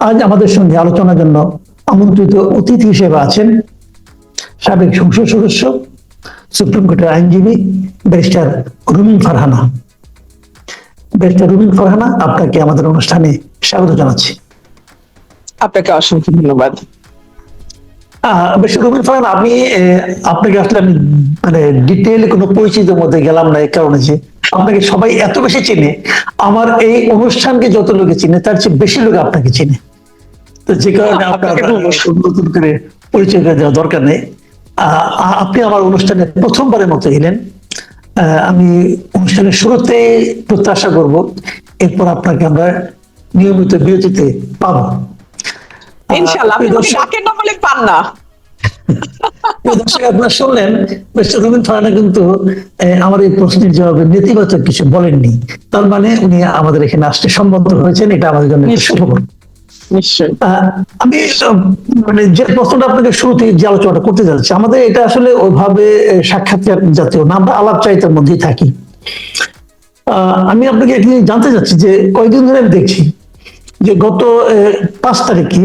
আজ আমাদের সঙ্গে আলোচনার জন্য আমন্ত্রিত অতিথি হিসেবে আছেন সাবেক সংসদ সদস্য সুপ্রিম কোর্টের আইনজীবী ব্যারিস্টার রুমিন ফারহানা। ব্যারিস্টার রুমিন ফারহানা আপনাকে আমাদের অনুষ্ঠানে স্বাগত জানাচ্ছি। আপনাকে অসংখ্য ধন্যবাদ। রুমিন ফারহানা আমি আপনাকে আসলে আমি মানে ডিটেল কোনো পরিচিতির মধ্যে গেলাম না এই কারণে যে আপনাকে সবাই এত বেশি চেনে আমার এই অনুষ্ঠানকে যত লোকে চিনে তার চেয়ে বেশি লোক আপনাকে চেনে। তো যে কারণে আপনাকে নতুন করে পরিচয় করে দেওয়ার দরকার নেই। আপনি আমার অনুষ্ঠানে প্রথমবারের মতো এলেন। আমি অনুষ্ঠানের শুরুতে প্রত্যাশা করব এরপর আপনাকে আমরা নিয়মিত বিরতিতে পাবো। ইনশাল্লাহ আপনি প্রিয় আমাকে দর্শক- ডাকেন না বলে পান না। দর্শক আপনারা শুনলেন মিস্টার রবীন ফারানা কিন্তু আমার এই প্রশ্নের জবাবে নেতিবাচক কিছু বলেননি। তার মানে উনি আমাদের এখানে আসতে সম্মত হয়েছেন এটা আমাদের জন্য আহ, আমি মানে যে প্রশ্নটা আপনাকে শুরুতে যে আলোচনাটা করতে যাচ্ছি আমাদের এটা আসলে ওইভাবে সাক্ষাৎকার জাতীয় না আমরা আলাপ চাইতার মধ্যেই থাকি। আমি আপনাকে একদিন জানতে চাচ্ছি যে কয়েকদিন ধরে আমি দেখছি যে গত পাঁচ তারিখে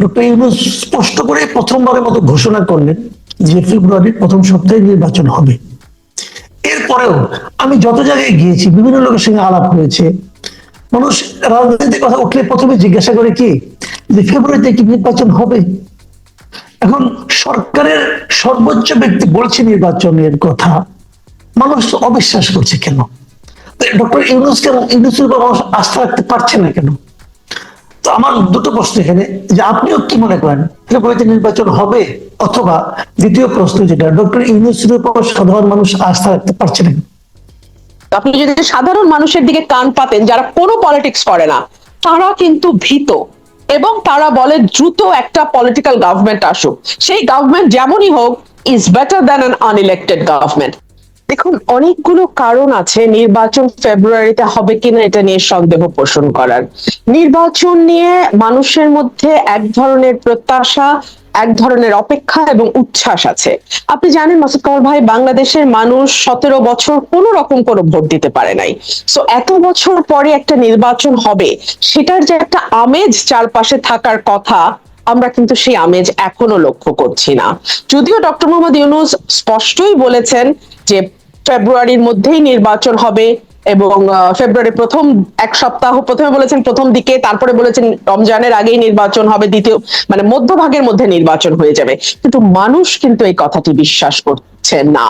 ডক্টর ইউনুস স্পষ্ট করে প্রথমবারের মতো ঘোষণা করলেন যে ফেব্রুয়ারির প্রথম সপ্তাহে নির্বাচন হবে। এরপরেও আমি যত জায়গায় গিয়েছি, বিভিন্ন লোকের সঙ্গে আলাপ হয়েছে। মানুষ রাজনীতির কথা উঠলে প্রথমে জিজ্ঞাসা করে কি? যে ফেব্রুয়ারিতে কি নির্বাচন হবে? এখন সরকারের সর্বোচ্চ ব্যক্তি বলছে নির্বাচনের কথা। মানুষ অবিশ্বাস করছে কেন? ডক্টর ইউনুস কেন ইউনুসের উপর মানুষ আস্থা রাখতে পারছে না কেন? তো আমার দুটো প্রশ্ন এখানে, যে আপনিও কি মনে করেন? ফেব্রুয়ারিতে নির্বাচন হবে অথবা দ্বিতীয় প্রশ্ন যেটা, ডক্টর ইউনুসের উপর সাধারণ মানুষ আস্থা রাখতে পারছে না। আপনি যদি সাধারণ মানুষের দিকে কান পাতেন, যারা কোনো পলিটিক্স করে না, তারা কিন্তু ভীত। এবং তারা বলে দ্রুত একটা পলিটিক্যাল গভর্নমেন্ট আসুক। সেই গভর্নমেন্ট যেমনই হোক is better than an unelected government দেখুন, অনেকগুলো কারণ আছে নির্বাচন ফেব্রুয়ারিতে হবে কিনা এটা নিয়ে সন্দেহ পোষণ করার। নির্বাচন নিয়ে মানুষের মধ্যে এক ধরনের প্রত্যাশা, এক ধরনের অপেক্ষা এবং উচ্ছ্বাস আছে। আপনি জানেন, মাসুদ কামাল ভাই, বাংলাদেশের মানুষ সতেরো বছর কোনো রকম কোনো ভোট দিতে পারে নাই। সো এত বছর পরে একটা নির্বাচন হবে, সেটার যে একটা আমেজ চারপাশে থাকার কথা আমরা কিন্তু সেই আমেজ এখনও লক্ষ্য করছি না। যদিও ডক্টর মোহাম্মদ ইউনুস স্পষ্টই বলেছেন যে ফেব্রুয়ারির মধ্যেই নির্বাচন হবে এবং আহ, ফেব্রুয়ারির প্রথম এক সপ্তাহ প্রথমে বলেছেন প্রথম দিকে তারপরে বলেছেন রমজানের আগেই নির্বাচন হবে দ্বিতীয় মানে মধ্যভাগের মধ্যে নির্বাচন হয়ে যাবে। কিন্তু মানুষ কিন্তু এই কথাটি বিশ্বাস করছে না।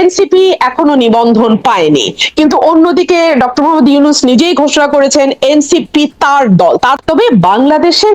এনসিপি এখনও নিবন্ধন পায়নি। কিন্তু অন্যদিকে ডক্টর মোহাম্মদ ইউনুস নিজেই ঘোষণা করেছেন এনসিপি তার দল। তার তবে বাংলাদেশের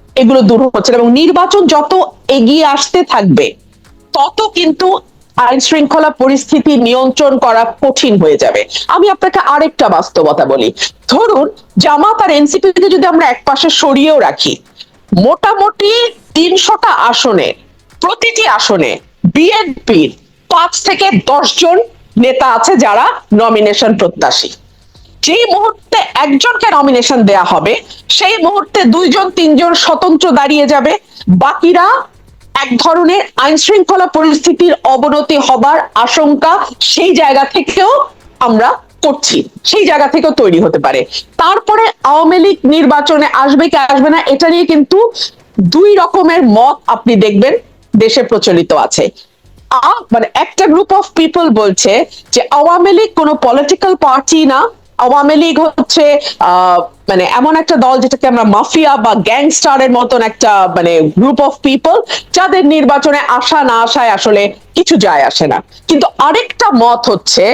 এগুলো দূর হচ্ছে এবং নির্বাচন যত এগিয়ে আসতে থাকবে, তত কিন্তু আইন শৃঙ্খলা পরিস্থিতি নিয়ন্ত্রণ করা কঠিন হয়ে যাবে। আমি আপনাকে আরেকটা বাস্তবতা বলি। ধরুন, জামাত আর এনসিপি কে যদি আমরা এক পাশে সরিয়েও রাখি, মোটামুটি তিনশোটা আসনে, প্রতিটি আসনে বিএনপির পাঁচ থেকে দশ জন নেতা আছে যারা নমিনেশন প্রত্যাশী। যেই মুহূর্তে একজনকে নমিনেশন দেয়া হবে, সেই মুহূর্তে দুইজন, তিনজন স্বতন্ত্র দাঁড়িয়ে যাবে। বাকিরা এক ধরনের আইন শৃঙ্খলা পরিস্থিতির অবনতি হবার আশঙ্কা সেই জায়গা থেকেও আমরা করছি, সেই জায়গা থেকেও তৈরি হতে পারে। তারপরে আওয়ামী লীগ নির্বাচনে আসবে কি আসবে না, এটা নিয়ে কিন্তু দুই রকমের মত আপনি দেখবেন দেশে প্রচলিত আছে। মানে একটা গ্রুপ অফ পিপল বলছে যে আওয়ামী লীগ কোনো পলিটিক্যাল পার্টি না আওয়ামী লীগ হচ্ছে মানে এমন একটা দল যেটাকে আমরা মাফিয়া বা গ্যাংস্টারের মতন একটা মানে গ্রুপ অফ পিপল যাদের নির্বাচনে আসা না আসায় আসলে কিছু যায় আসে না। কিন্তু আরেকটা মত হচ্ছে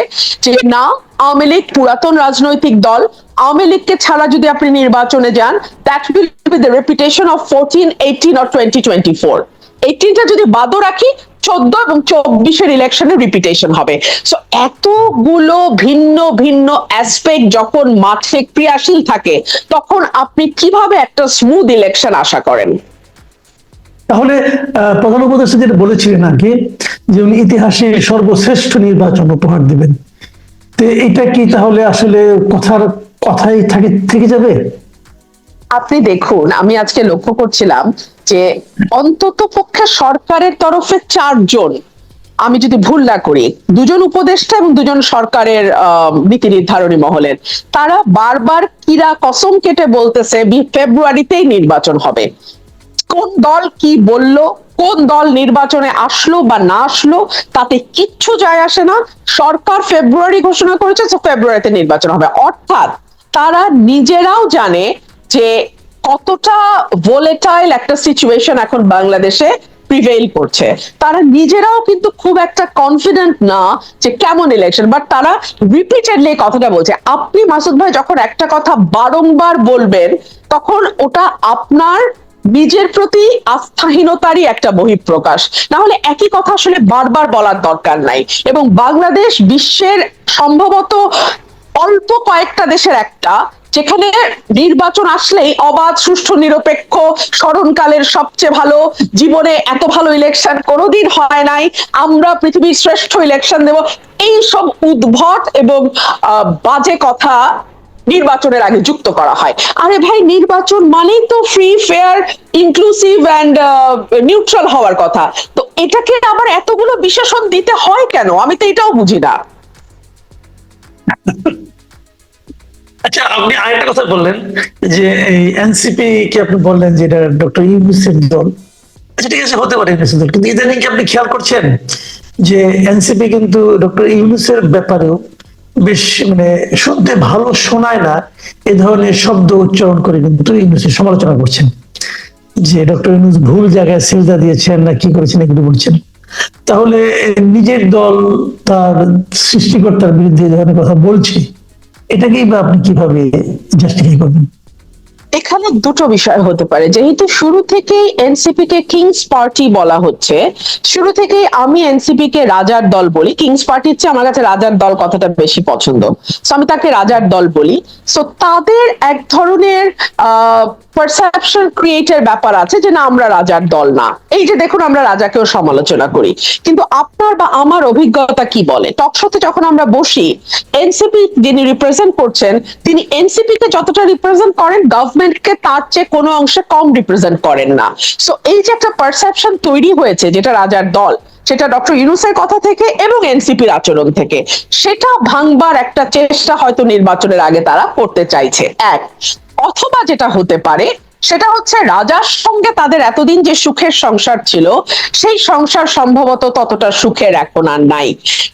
যে না, আওয়ামী লীগ পুরাতন রাজনৈতিক দল, আওয়ামী লীগকে ছাড়া যদি আপনি নির্বাচনে যান that will be the reputation of fourteen eighteen or twenty twenty four এইটিনটা যদি বাদও রাখি চোদ্দ এবং চব্বিশের ইলেকশনের রিপিটেশন হবে। সো এতগুলো ভিন্ন ভিন্ন অ্যাসপেক্ট যখন মাঠে ক্রিয়াশীল থাকে তখন আপনি কীভাবে একটা স্মুথ ইলেকশন আশা করেন? তাহলে প্রধান উপদেষ্টা যেটা বলেছিলেন আগে যে উনি ইতিহাসে সর্বশ্রেষ্ঠ নির্বাচন উপহার দিবেন। তো এটা কি তাহলে আসলে কথার কথাই থাকে থেকে যাবে? আপনি দেখুন আমি আজকে লক্ষ্য করছিলাম যে অন্তত পক্ষে সরকারের তরফে চারজন, আমি যদি ভুল না করি, দুজন উপদেষ্টা এবং দুজন সরকারের নীতি নির্ধারণী মহলের, তারা বারবার কিরা কসম কেটে বলতেছে ফেব্রুয়ারিতেই নির্বাচন হবে। কোন দল কি বলল, কোন দল নির্বাচনে আসলো বা না আসলো, তাতে কিচ্ছু যায় আসে না। সরকার ফেব্রুয়ারি ঘোষণা করেছে, তো ফেব্রুয়ারিতে নির্বাচন হবে। অর্থাৎ তারা নিজেরাও জানে যে কতটা ভোলেটাইল একটা সিচুয়েশন এখন বাংলাদেশে প্রিভেইল করছে? তারা নিজেরাও কিন্তু খুব একটা কনফিডেন্ট না যে কেমন ইলেকশন বাট তারা রিপিটেডলি কথাটা বলছে। আপনি মাসুদ ভাই যখন একটা কথা বারংবার বলবেন, তখন ওটা আপনার নিজের প্রতি আস্থাহীনতারই একটা বহিঃপ্রকাশ। না হলে একই কথা আসলে বারবার বলার দরকার নাই। এবং বাংলাদেশ বিশ্বের সম্ভবত অল্প কয়েকটা দেশের একটা যেখানে নির্বাচন আসলেই অবাধ, সুষ্ঠু, নিরপেক্ষ, স্মরণকালের সবচেয়ে ভালো। জীবনে এত ভালো ইলেকশন কোনোদিন হয় নাই। আমরা পৃথিবীর শ্রেষ্ঠ ইলেকশন দেব। এই সব উদ্ভট এবং বাজে কথা নির্বাচনের আগে যুক্ত করা হয়। আরে ভাই, নির্বাচন মানেই তো free fair inclusive and neutral হওয়ার কথা। তো এটাকে আবার এতগুলো বিশেষণ দিতে হয় কেন? আমি তো এটাও বুঝি না। আচ্ছা আপনি আরেকটা কথা বললেন যে এই এনসিপি কে আপনি বললেন যে এটা ডক্টর ইউনুসের দল। আচ্ছা ঠিক আছে, হতে পারে ইউনুসের দল, কিন্তু ইদানিং কি আপনি খেয়াল করছেন যে এনসিপি কিন্তু ডক্টর ইউনুসের ব্যাপারেও বেশ মানে শুনতে ভালো শোনায় না, এ ধরনের শব্দ উচ্চারণ করে কিন্তু ইউনুসের সমালোচনা করছেন। যে ডক্টর ইউনুস ভুল জায়গায় সিলদা দিয়েছেন না কি করেছেন এগুলো বলছেন। তাহলে নিজের দল তার সৃষ্টিকর্তার বিরুদ্ধে ধরনের কথা বলছে। এটাকেই বা আপনি কীভাবে জাস্টিফাই করবেন? এখানে দুটো বিষয় হতে পারে। যেহেতু শুরু থেকেই এনসিপি কে কিংস পার্টি বলা হচ্ছে, শুরু থেকেই আমি এনসিপি কে রাজার দল বলি। কিংস পার্টির চেয়ে আমার কাছে রাজার দল কথাটা বেশি পছন্দ। আমি তাকে রাজার দল বলি। সো তাদের এক ধরনের পারসেপশন ক্রিয়েটের ব্যাপার আছে যে না, আমরা রাজার দল না। এই যে দেখুন, আমরা রাজাকেও সমালোচনা করি। কিন্তু আপনার বা আমার অভিজ্ঞতা কি বলে? টকশোতে যখন আমরা বসি এনসিপি যিনি রিপ্রেজেন্ট করছেন, তিনি এনসিপি কে যতটা রিপ্রেজেন্ট করেন গভর্নমেন্টকে তার চেয়ে কোনো অংশে কম রিপ্রেজেন্ট করেন না। সো এই যে একটা পারসেপশন তৈরি হয়েছে, যেটা রাজার দল, সেটা ডক্টর ইউনুসের কথা থেকে এবং এনসিপির আচরণ থেকে, সেটা ভাঙবার একটা চেষ্টা হয়তো নির্বাচনের আগে তারা করতে চাইছে। এক, অথবা যেটা হতে পারে সেটা হচ্ছে রাজার সঙ্গে তাদের এতদিন যে সুখের সংসার ছিল, সেই সংসার সম্ভবত ততটা সুখের এখন আর নাই।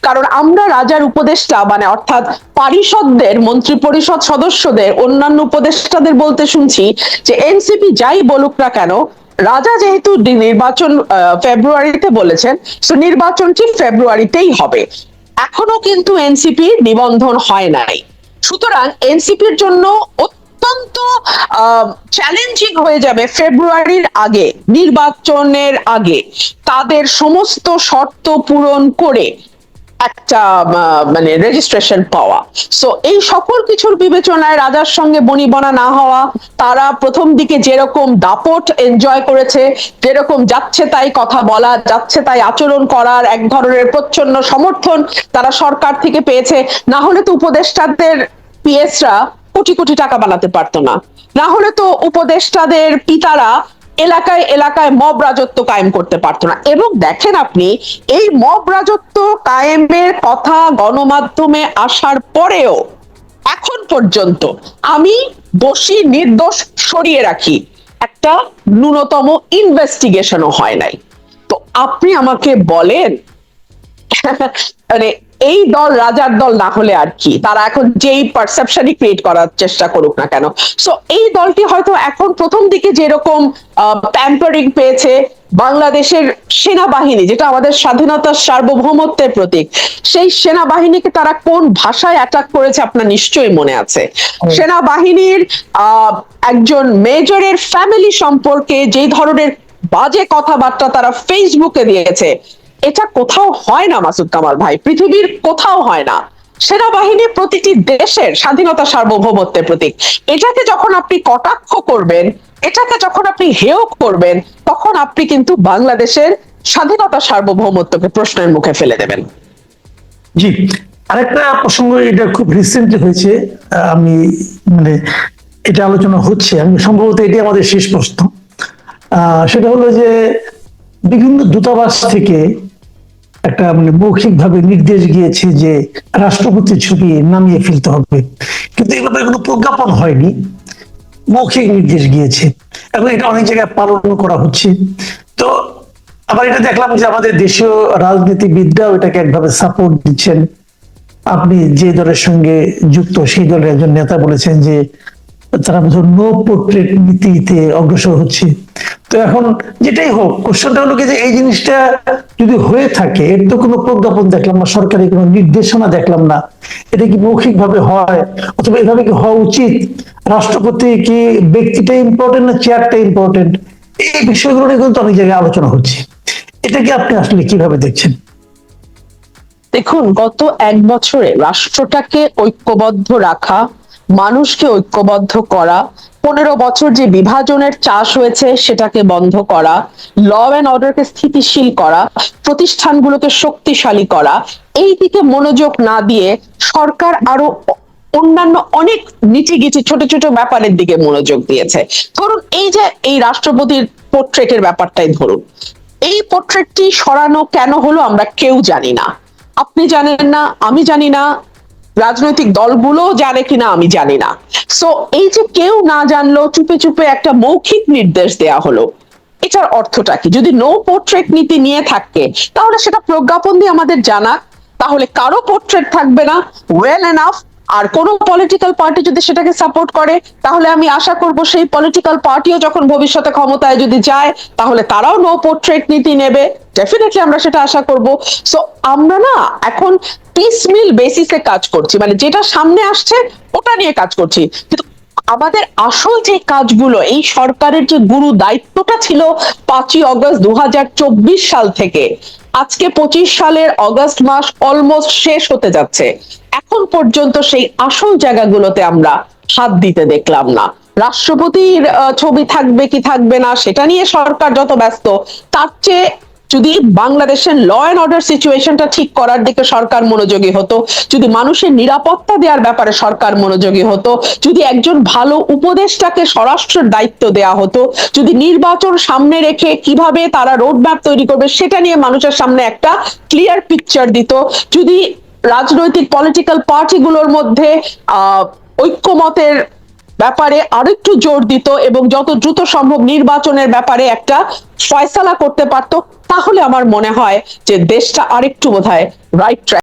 কারণ আমরা রাজার উপদেষ্টা মানে অর্থাৎ পারিষদদের মন্ত্রী পরিষদ সদস্যদের, অন্যান্য উপদেষ্টাদের বলতে শুনছি যে এনসিপি যাই বলুক না কেন, রাজা যেহেতু নির্বাচন ফেব্রুয়ারিতে বলেছেন, তো নির্বাচনটি ফেব্রুয়ারিতেই হবে। এখনও কিন্তু এনসিপি নিবন্ধন হয় নাই। সুতরাং এনসিপির জন্য অত্যন্ত চ্যালেঞ্জিং হয়ে যাবে ফেব্রুয়ারির আগে, নির্বাচনের আগে। তাদের সমস্ত শর্ত পূরণ করে একটা মানে রেজিস্ট্রেশন পাওয়া। সো এই সকল কিছুর বিবেচনায় রাজার সঙ্গে বনিবনা না হওয়া, তারা প্রথম দিকে যেরকম দাপট এনজয় করেছে, যেরকম যাচ্ছে তাই কথা বলা, যাচ্ছে তাই আচরণ করার এক ধরনের প্রচ্ছন্ন সমর্থন তারা সরকার থেকে পেয়েছে না হলে তো উপদেষ্টাদের পিএসরা কোটি কোটি টাকা বানাতে পারতো না। না হলে তো উপদেষ্টাদের পিতারা এলাকায় এলাকায় মব রাজত্ব কায়েম করতে পারতো না। এবং দেখেন আপনি, এই মব রাজত্ব কায়েমের কথা গণমাধ্যমে আসার পরেও এখন পর্যন্ত আমি দোষী নির্দোষ সরিয়ে রাখি। একটা ন্যূনতম ইনভেস্টিগেশনও হয় নাই। তো আপনি আমাকে বলেন মানে এই দল রাজার দল না হলে আর কি? তারা এখন যেই পারসেপশনই ক্রিয়েট করার চেষ্টা করুক না কেন? সো এই দলটি হয়তো এখন প্রথম দিকে যেরকম প্যাম্পারিং পেয়েছে বাংলাদেশের সেনাবাহিনী যেটা আমাদের স্বাধীনতার সার্বভৌমত্বের প্রতীক সেই সেনাবাহিনীকে তারা কোন ভাষায় অ্যাটাক করেছে আপনার নিশ্চয়ই মনে আছে। সেনাবাহিনীর আহ একজন মেজরের ফ্যামিলি সম্পর্কে যেই ধরনের বাজে কথাবার্তা তারা ফেসবুকে দিয়েছে এটা কোথাও হয় না, মাসুদ কামাল ভাই। পৃথিবীর কোথাও হয় না। সেনাবাহিনী প্রতিটি দেশের স্বাধীনতা সার্বভৌমত্বের প্রতীক। এটাকে যখন আপনি কটাক্ষ করবেন, এটাকে যখন আপনি হেয় করবেন, তখন আপনি কিন্তু বাংলাদেশের স্বাধীনতা সার্বভৌমত্বকে প্রশ্নের মুখে ফেলে দেবেন। জি, আরেকটা প্রসঙ্গ এটা খুব রিসেন্টলি হয়েছে। আমি মানে এটা আলোচনা হচ্ছে। আমি সম্ভবত এটি আমাদের শেষ প্রশ্ন। সেটা হলো যে বিভিন্ন দূতাবাস থেকে একটা মানে মৌখিকভাবে নির্দেশ গিয়েছে যে রাষ্ট্রপতির ছবি নামিয়ে ফেলতে হবে। কিন্তু এই ব্যাপারে কোনো প্রজ্ঞাপন হয়নি। মৌখিক নির্দেশ গিয়েছে। এবং এটা অনেক জায়গায় পালন করা হচ্ছে। তো আবার এটা দেখলাম যে আমাদের দেশীয় রাজনীতিবিদরাও এটাকে একভাবে সাপোর্ট দিচ্ছেন। আপনি যে দলের সঙ্গে যুক্ত, সেই দলের একজন নেতা বলেছেন যে তারা বোধহয় নো পোর্ট্রেট নীতিতে অগ্রসর হচ্ছে। তো এখন যেটাই হোক কোশ্চেনটা হলো কি যে এই জিনিসটা যদি হয়ে থাকে, এর তো কোনো প্রজ্ঞাপন দেখলাম না, সরকারি কোনো নির্দেশনা দেখলাম না, এটা কি মৌখিক ভাবে হয়? অথবা এভাবে কি হওয়া উচিত? রাষ্ট্রপতি কি ব্যক্তিটা ইম্পর্টেন্ট না চেয়ারটা ইম্পর্টেন্ট এই বিষয়গুলো নিয়ে কিন্তু অনেক জায়গায় আলোচনা হচ্ছে। এটাকে আপনি আসলে কীভাবে দেখছেন? দেখুন, গত এক বছরে রাষ্ট্রটাকে ঐক্যবদ্ধ রাখা, মানুষকে ঐক্যবদ্ধ করা পনেরো বছর যে বিভাজনের চাষ হয়েছে, সেটাকে বন্ধ করা ল অ্যান্ড অর্ডারকে স্থিতিশীল করা, প্রতিষ্ঠানগুলোকে শক্তিশালী করা, এই দিকে মনোযোগ না দিয়ে সরকার আরও অন্যান্য অনেক নিচে গিচে ছোট ছোট ব্যাপারের দিকে মনোযোগ দিয়েছে। ধরুন, এই যে এই রাষ্ট্রপতির পোর্ট্রেটের ব্যাপারটাই ধরুন। এই পোর্ট্রেটটি সরানো কেন হলো আমরা কেউ জানি না। আপনি জানেন না, আমি জানি না রাজনৈতিক দলগুলো জানে কিনা আমি জানি না। সো এই যে কেউ না জানলো, চুপে চুপে একটা মৌখিক নির্দেশ দেয়া হলো। এটার অর্থটা কি? যদি নো পোর্ট্রেট নীতি নিয়ে থাকে, তাহলে সেটা প্রজ্ঞাপন দিয়ে আমাদের জানা। তাহলে কারও পোর্ট্রেট থাকবে না। ওয়েল এনাফ আর কোন পলিটিক্যাল পার্টি যদি সেটাকে সাপোর্ট করে, তাহলে আমি আশা করব সেই পলিটিক্যাল পার্টিও যখন ভবিষ্যতে ক্ষমতায় যদি যায়, তাহলে তারাও নো পোর্ট্রেট নীতি নেবে। ডেফিনেটলি আমরা সেটা আশা করব। সো আমরা না এখন পিসমিল বেসিসে কাজ করছি মানে যেটা সামনে আসছে, ওটা নিয়ে কাজ করছি। কিন্তু আমাদের আসল যে কাজগুলো, এই সরকারের যে গুরু দায়িত্বটা ছিল পাঁচই অগস্ট দু সাল থেকে, আজকে পঁচিশ সালের অগস্ট মাস অলমোস্ট শেষ হতে যাচ্ছে। এখন পর্যন্ত সেই আসল জায়গাগুলোতে আমরা হাত দিতে দেখলাম না। রাষ্ট্রপতির ছবি থাকবে কি থাকবে না, সেটা নিয়ে সরকার যত ব্যস্ত, তার চেয়ে যদি বাংলাদেশের ল অ্যান্ড অর্ডার সিচুয়েশনটা ঠিক করার দিকে সরকার মনোযোগী হতো, যদি মানুষের নিরাপত্তা দেওয়ার ব্যাপারে সরকার মনোযোগী হতো, যদি একজন ভালো উপদেষ্টাকে স্বরাষ্ট্রের দায়িত্ব দেওয়া হতো, যদি নির্বাচন সামনে রেখে কীভাবে তারা রোডম্যাপ তৈরি করবে সেটা নিয়ে মানুষের সামনে একটা ক্লিয়ার পিকচার দিত, যদি রাজনৈতিক পলিটিক্যাল পার্টিগুলোর মধ্যে, আহ, ঐক্যমতের ব্যাপারে আরেকটু জোর দিত এবং যত দ্রুত সম্ভব নির্বাচনের ব্যাপারে একটা ফয়সালা করতে পারত, তাহলে আমার মনে হয় যে দেশটা আরেকটু বোধহয় রাইট ট্র্যাক